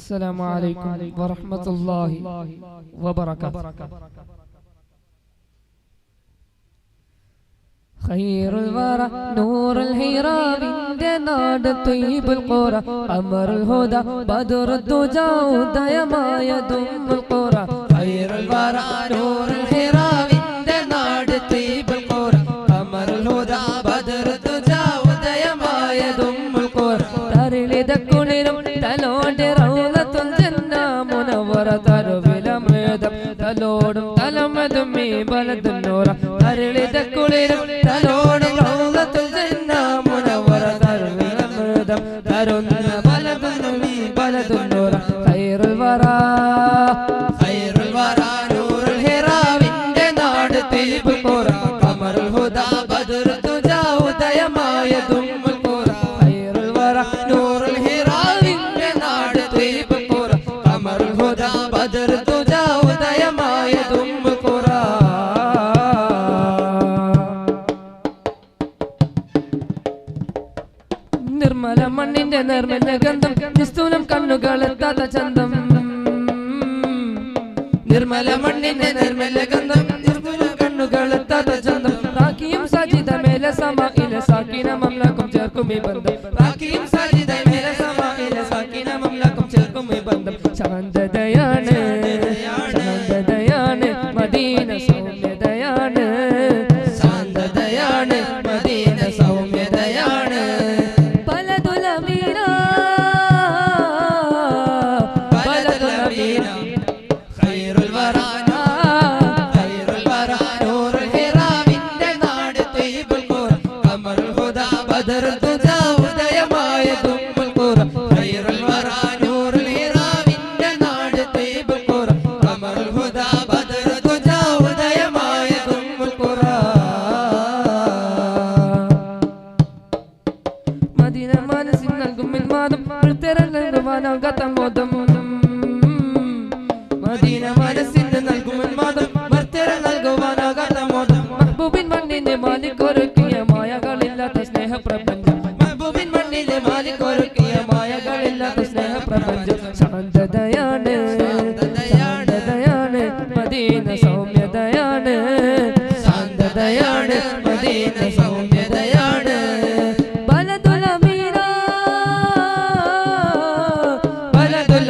السلام عليكم ورحمة الله وبركاته. خير الورى نور الهيرة بنت ناد طيب القرى. أمر الهدى بدر الدجى وديما يدم القرى. خير الورى نور الهيرة തലോടും തലമതും ഈ ബലതുന്നോറ തരളിത കുളിരും തലോടും ജന്ന മുനവറ തരുവിലമൃതം തരുന്ന ബലതുന്നും ഈ ബലതുന്നോറ ഖൈറുൽ വറ. ഖൈറുൽ വറ നൂറുൽ ഹിറാവിന്റെ നാട് തീബ് കോറ കമറുൽ ഹുദാ ബദർ തുജാ ഉദയമായ നൂറുൽ ഹിറാവിന്റെ നാട് തീബ് കോറ ഖമറുൽ ഹുദാ ബദർ നിർമ്മല മണ്ണിന്റെ നിർമ്മല ഗന്ധം നിസ്തൂലം കണ്ണുകളെത്താത്ത ചന്തം. നിർമ്മല മണ്ണിന്റെ നിർമ്മല ഗന്ധം നിസ്തൂലം കണ്ണുകളെത്താത്ത ചന്തം. റാക്കിയും സജിത മേല സമ ഇല സാക്കിന മംലക്കും ചേർക്കും ഈ ബന്ധം. റാക്കിയും മിൽമാദം പ്രത്യരം നൽകുവാനാകാത്ത മോദം മദീന മനസ്സിന് നൽകും മിൽമാദം പ്രത്യരം നൽകുവാനാകാത്ത മോദം മഹബൂബിൻ മണ്ണിന്റെ മാലിക്കൊരുക്കിയ മായകളില്ലാത്ത സ്നേഹ പ്രപഞ്ചം മഹബൂബിൻ മണ്ണിലെ മാലിക്കൊരുക്കിയ മായകളില്ലാത്ത സ്നേഹ പ്രപഞ്ചം ശാന്തതയാണ് ശാന്തതയാണ് മദീന സൗമ്യതയാണ്. ശാന്തതയാണ് മദീന സൗമ്യതയാണ്.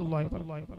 اللہ